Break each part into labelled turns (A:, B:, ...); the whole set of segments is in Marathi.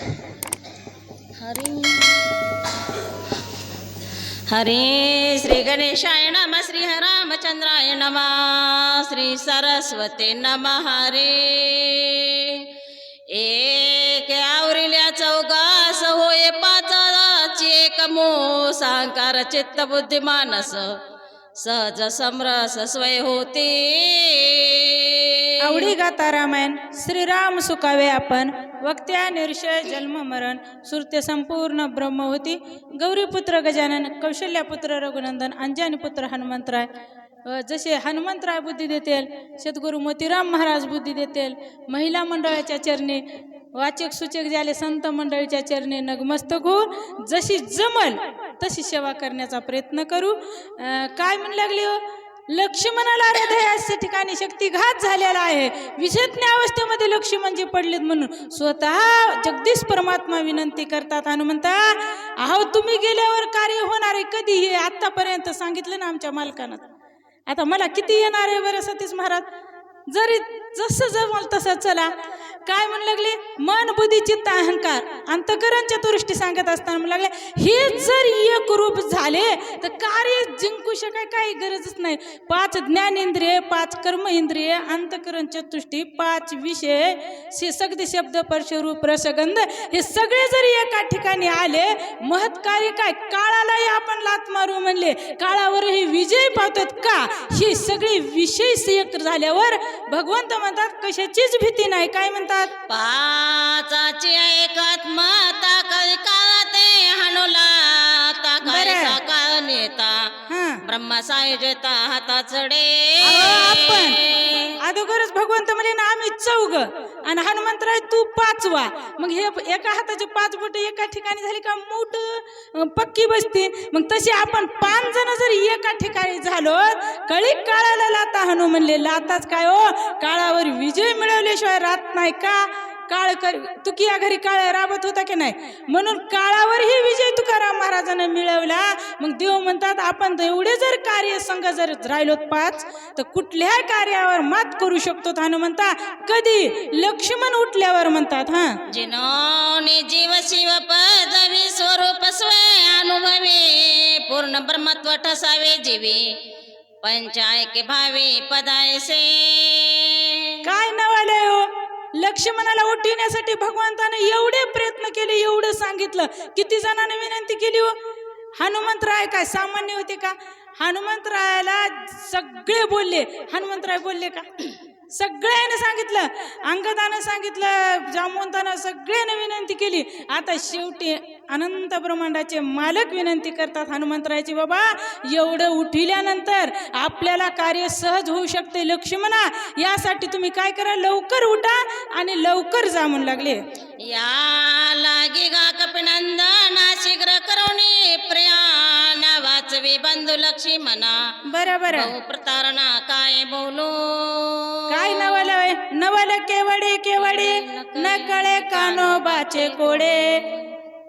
A: हरी। हरे श्री गणेशाय नम श्री रामचंद्राय नम श्री सरस्वती नम हरे। एक आवरिल्या चौकास होय पाचाची एक मो सांकार चित्त बुद्धिमानस सहज समरस स्वय होते।
B: आवडी गाता रामायण श्रीराम सुकावे आपण वक्त्या निर्षय जन्म मरण सुरते संपूर्ण ब्रह्मवती गौरीपुत्र गजानन कौशल्यापुत्र रघुनंदन अंजानीपुत्र हनुमंतराय जसे हनुमंतराय बुद्धी देतील सद्गुरू मोतीराम महाराज बुद्धी देतील महिला मंडळाच्या चरणी वाचक सूचक झाले संत मंडळीच्या चरणी नगमस्तक होऊन जशी जमल तशी सेवा करण्याचा प्रयत्न करू. काय म्हणू लागली हो? लक्ष्मणाला हृदयाच्या ठिकाणी शक्तिघात झालेला आहे. विषज्ञ अवस्थेमध्ये लक्ष्मणजी पडलेत म्हणून स्वतः जगदीश परमात्मा विनंती करतात. हनुमंता अहो तुम्ही गेल्यावर कार्य होणार आहे. कधी हे आत्तापर्यंत सांगितलं ना आमच्या मालकानं. आता मला किती येणार आहे बरं सतीश महाराज? जरी जसं जमल तसं चला. काय म्हणू लागले? मन बुद्धी चित्त अहंकार. अंतकरणच्या दृष्टी सांगत असताना म्हणू लागले हे जर एक रूप झाले तर कार्य जिंकू शकाय काही गरजच नाही. पाच ज्ञानेंद्रिय पाच कर्म इंद्रिय अंतकरण चतुष्टी पाच विषय शे सगळे शब्द पर्श रूप रसगंध हे सगळे जरी एका ठिकाणी आले महत् कार्य काय? काळालाही आपण लात मारू म्हणले. काळावरही विजय पावतात का? ही सगळी विषय एक झाल्यावर भगवंत म्हणतात कशाचीच भीती नाही. काय म्हणतात?
A: पाचाची एकात्मता कवी काळाते हनुला. नेता.
B: हा.
A: ब्रह्मा सायजता हाताचडे.
B: अहो, आपण. अगोदरच भगवंत म्हणे ना आम्ही चौग आणि हनुमंतराय तू पाचवा. मग हे एका हाताचे पाच बोट एका ठिकाणी झाली का मोठ पक्की बसते. मग तशी आपण पाच जण जर एका ठिकाणी झालो कळी काळाला लाता हनुमनले लाताच काय हो? काळावर विजय मिळवल्याशिवाय राहत नाही का? काळ कर तुकी या घरी काळ राबत होता की नाही? म्हणून काळावरही विजय तुकाराम महाराजांना मिळवला. मग देव म्हणतात आपण तर एवढे जर कार्य संघ जर राहिलो पाच तर कुठल्याही कार्यावर मात करू शकतो हनुमंता कधी? लक्ष्मण उठल्यावर म्हणतात हा.
A: जिनोने जीव शिव पदवी स्वरूप स्वय अनुभवे पूर्ण ब्रह्मत्व ठसावे जीवे पंचायके भावे पदायसे.
B: काय नवालय हो? लक्ष्मणाला उठविण्यासाठी भगवंताने एवढे प्रयत्न केले एवढं सांगितलं. किती जणांनी विनंती केली हो? हनुमंतराय काय सामान्य होते का? हनुमंतरायाला सगळे बोलले. हनुमंतराय बोलले का? सगळ्याने सांगितलं. अंगदानं सांगितलं जामवंतानं सगळ्याने विनंती केली. आता शेवटी अनंत ब्रह्मांडाचे मालक विनंती करतात हनुमंतरायाची बाबा एवढं उठिल्यानंतर आपल्याला कार्य सहज होऊ शकते लक्ष्मणा. यासाठी तुम्ही काय करा लवकर उठा आणि लवकर जा म्हणू लागले.
A: या लागे गा कपिनंदना शीघ्र करुणी प्रयाण वाचवी बंधू लक्ष्मी म्हणा
B: बरं बरं.
A: बहु प्रतारणा काय बोलू?
B: काय नवल नवल केवडे केवडे न कळे कानोबाचे कोडे.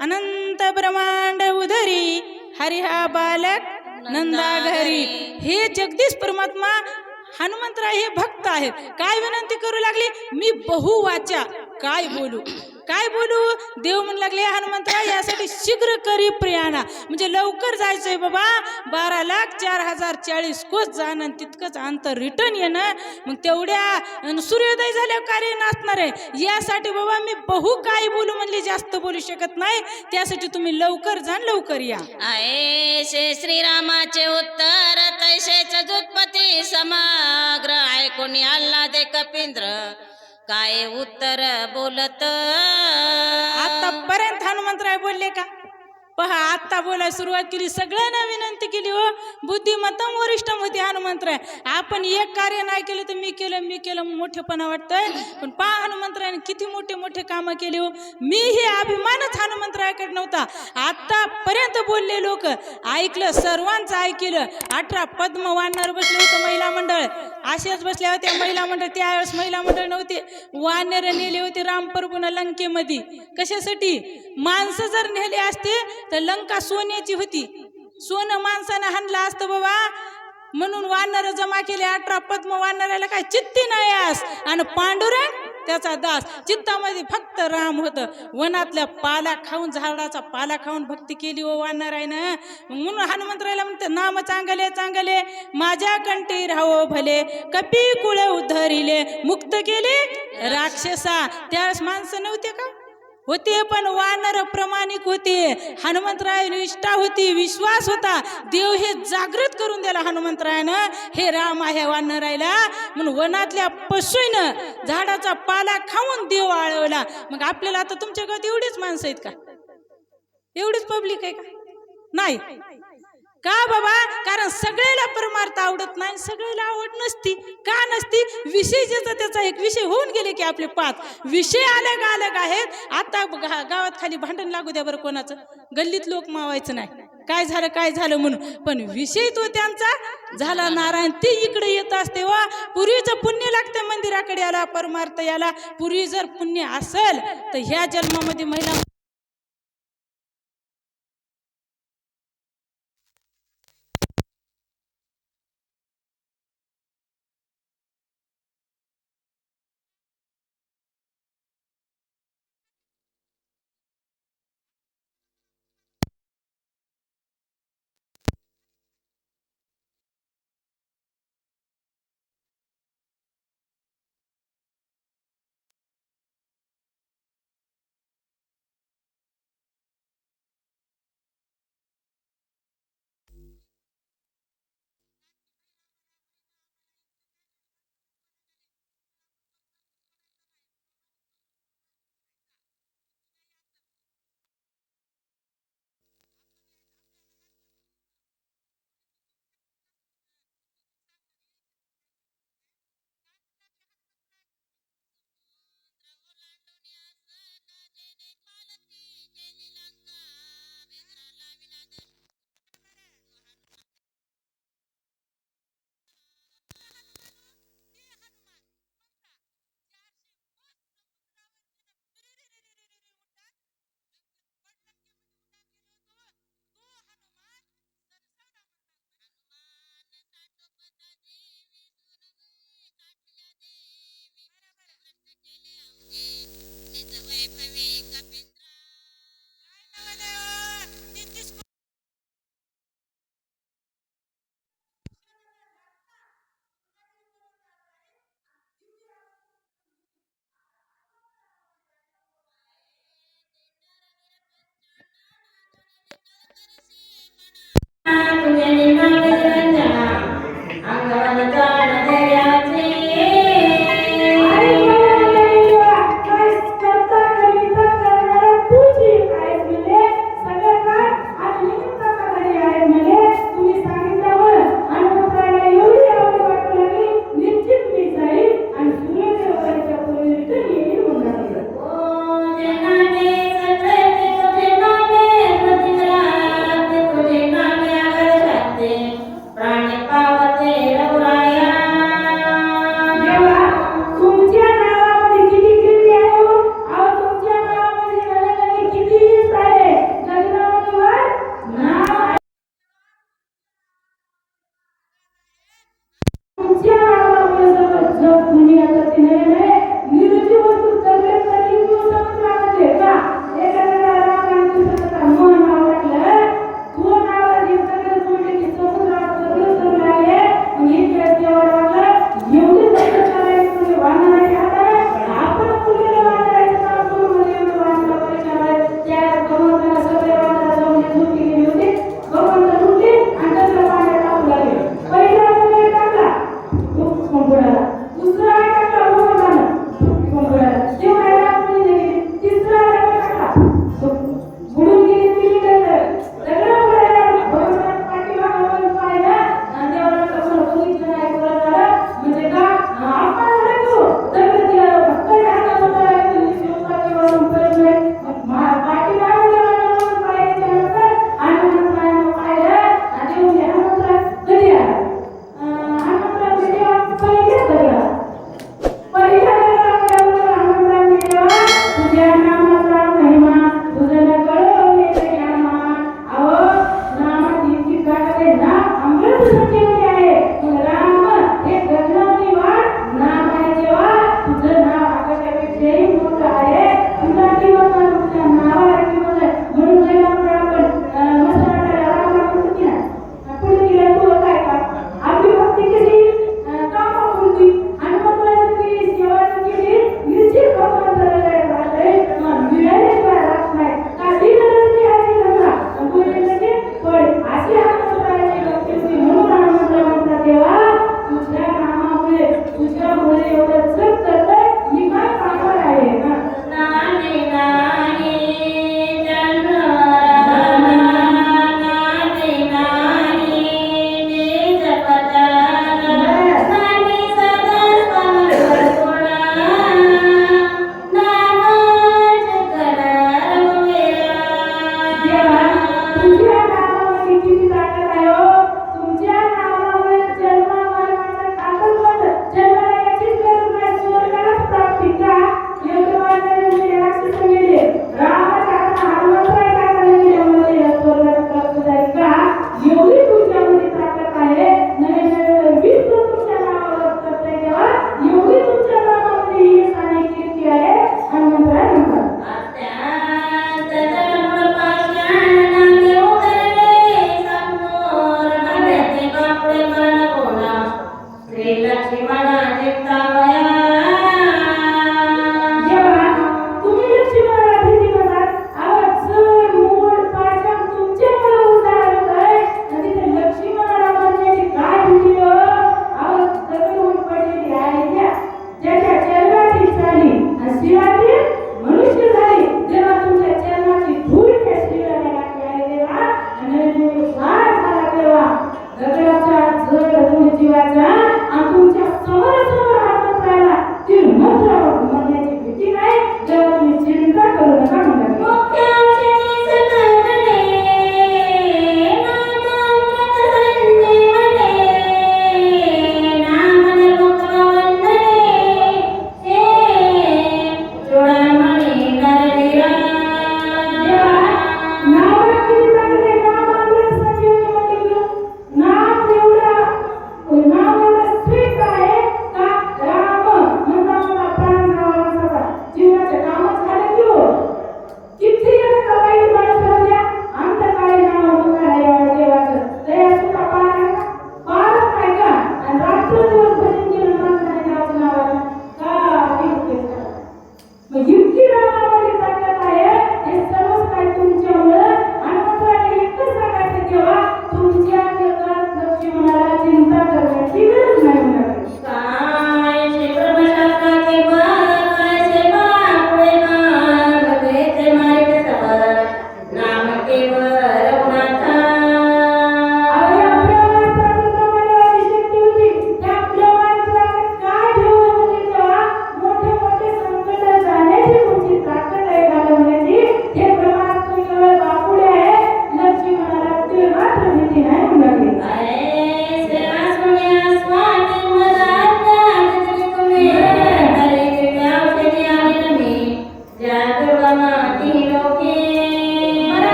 B: अनंत ब्रह्मांड उधरी हरिहा बालक नंदा घरी हे जगदीश परमात्मा हनुमंतराय हे भक्त आहेत. काय विनंती करू लागली? मी बहु वाचा काय बोलू? काय बोलू? देव म्हणू लागले हनुमंतराय यासाठी शीघ्र करी प्रयाणा. म्हणजे लवकर जायचंय बाबा. बारा लाख चार हजार चाळीस कोस जाणं आणि तितकंच अंतर रिटर्न येणं. मग तेवढ्या सूर्योदय झाल्यावर कार्य नाचणार आहे. यासाठी बाबा मी बहु काय बोलू म्हणले जास्त बोलू शकत नाही. त्यासाठी तुम्ही लवकर जाण लवकर या.
A: ऐसे श्रीरामाचे उत्तर तैसेच जुत्पती समाग्र. ऐकून आल्हादे कपिंद्र. काय उत्तर बोलत?
B: आतापर्यंत हनुमंतराय बोलले का? पहा आत्ता बोलायला सुरुवात केली सगळ्यांना विनंती केली हो. बुद्धिमत्तम वरिष्ठम होती हनुमंतराय आपण एक कार्य नाही केलं तर मी केलं मी केलं मोठेपणा वाटतंय. पण पहा हनुमंत्राने किती मोठे मोठे कामं केली हो. मी हे अभिमानच हनुमंतरायाकडे नव्हता. आत्तापर्यंत बोलले लोक ऐकलं सर्वांचं ऐकलं. अठरा पद्म वानर बसले होते महिला मंडळ. असेच बसल्या होत्या महिला मंडळ. त्यावेळेस महिला मंडळ नव्हते. वानर नेले होते रामप्रभून लंकेमध्ये. कशासाठी? माणसं जर नेले असते तर लंका सोन्याची होती. सोनं माणसानं हाणलं असतं बाबा. म्हणून वानर जमा केले अठरा पद्म वानराला काय चित्ती नाही आस आणि पांडुरंग त्याचा दास. चित्तामध्ये फक्त राम होतं. वनातल्या पाला खाऊन झाडाचा पाला खाऊन भक्ती केली हो ओ वानर आहे ना म्हणून हनुमंतरायला म्हणते नाम चांगले चांगले. माझ्या कंठी राहो भले. कपी कुळ उद्धरिले मुक्त केले राक्षसा. त्यावेळेस माणसं नव्हते का? होते पण वानर प्रमाणिक होते. हनुमंतराय निष्ठा होती विश्वास होता. देव हे जागृत करून दिला हनुमंतरायानं. हे राम आहे वानरायला. म्हणून वनातल्या पशुईनं झाडाचा पाला खाऊन देव आळवला. मग आपल्याला आता तुमच्या गावात एवढीच माणसं आहेत का? एवढीच पब्लिक आहे का? नाही. का बाबा? कारण सगळ्याला परमार्थ आवडत नाही सगळ्याला आवड नसती. का नसती? विषय ज्याचा त्याचा एक विषय होऊन गेले की आपले पाच विषय अलग अलग आहेत. आता गा- गावात खाली भांडण लागू द्या बरं कोणाचं. गल्लीत लोक मावायचं नाही. काय झालं काय झालं म्हणून. पण विषय तो त्यांचा झाला नारायण. ते इकडे येत असते वा पूर्वीचं पुण्य लागतं मंदिराकडे याला परमार्थ याला. पूर्वी जर पुण्य असेल तर ह्या जन्मामध्ये महिला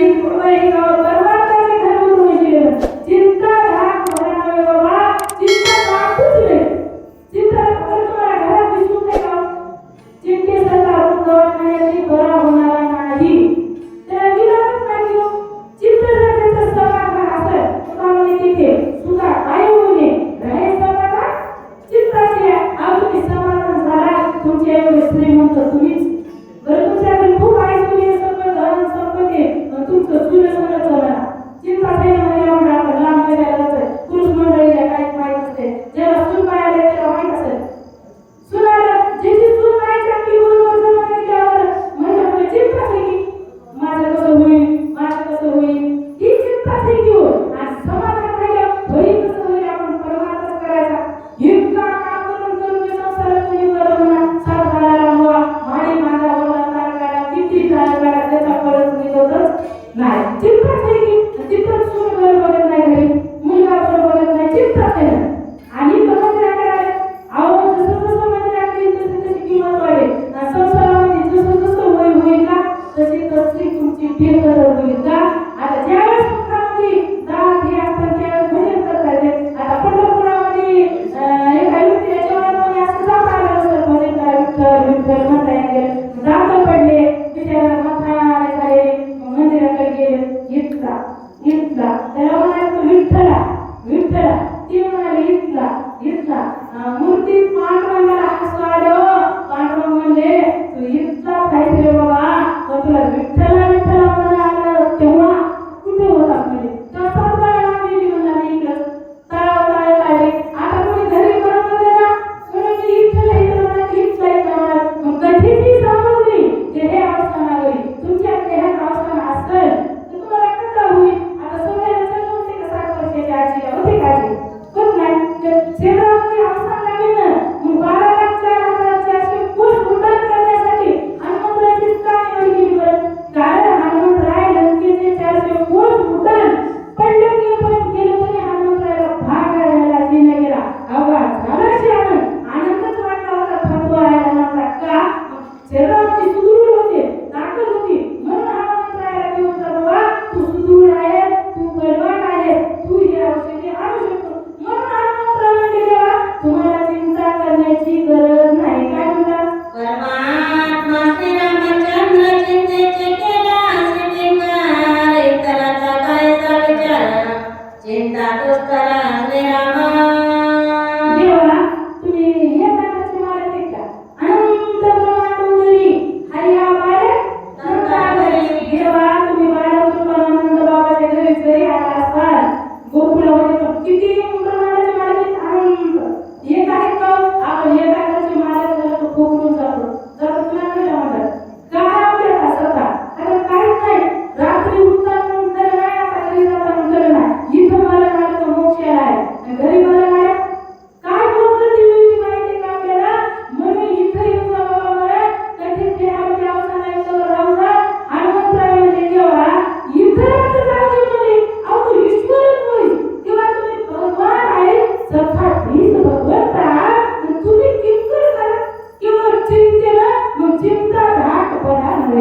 B: and wake up.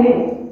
B: धाटपणा